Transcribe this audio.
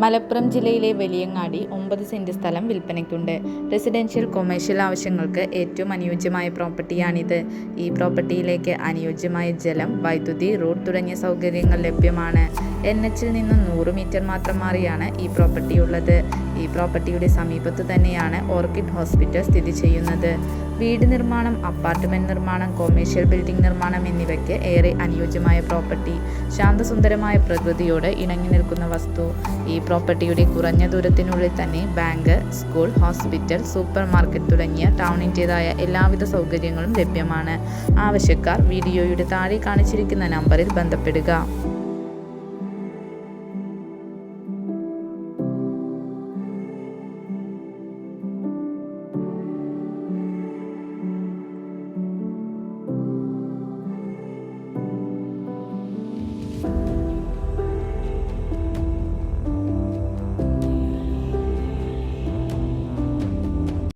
മലപ്പുറം ജില്ലയിലെ വലിയങ്ങാടി ഒമ്പത് സെന്റ് സ്ഥലം വിൽപ്പനയ്ക്കുണ്ട്. റെസിഡൻഷ്യൽ കൊമേഴ്ഷ്യൽ ആവശ്യങ്ങൾക്ക് ഏറ്റവും അനുയോജ്യമായ പ്രോപ്പർട്ടിയാണിത്. ഈ പ്രോപ്പർട്ടിയിലേക്ക് അനുയോജ്യമായ ജലം വൈദ്യുതി റോഡ് തുടങ്ങിയ സൗകര്യങ്ങൾ ലഭ്യമാണ്. എൻ എച്ചിൽ നിന്നും നൂറ് മീറ്റർ മാത്രം മാറിയാണ് ഈ പ്രോപ്പർട്ടി ഉള്ളത്. ഈ പ്രോപ്പർട്ടിയുടെ സമീപത്ത് തന്നെയാണ് ഓർക്കിഡ് ഹോസ്പിറ്റൽ സ്ഥിതി ചെയ്യുന്നത്. വീട് നിർമ്മാണം അപ്പാർട്ട്മെന്റ് നിർമ്മാണം കൊമേഴ്ഷ്യൽ ബിൽഡിംഗ് നിർമ്മാണം എന്നിവയ്ക്ക് ഏറെ അനുയോജ്യമായ പ്രോപ്പർട്ടി ശാന്തസുന്ദരമായ പ്രകൃതിയോട് ഇണങ്ങി നിൽക്കുന്ന വസ്തു. ഈ പ്രോപ്പർട്ടിയുടെ കുറഞ്ഞ ദൂരത്തിനുള്ളിൽ തന്നെ bank school hospital super market തുടങ്ങിയ ടൗണിന്റെതായ എല്ലാവിധ സൗകര്യങ്ങളും ലഭ്യമാണ്. ആവശ്യക്കാർ വീഡിയോയുടെ താഴെ കാണിച്ചിരിക്കുന്ന നമ്പറിൽ ബന്ധപ്പെടുക.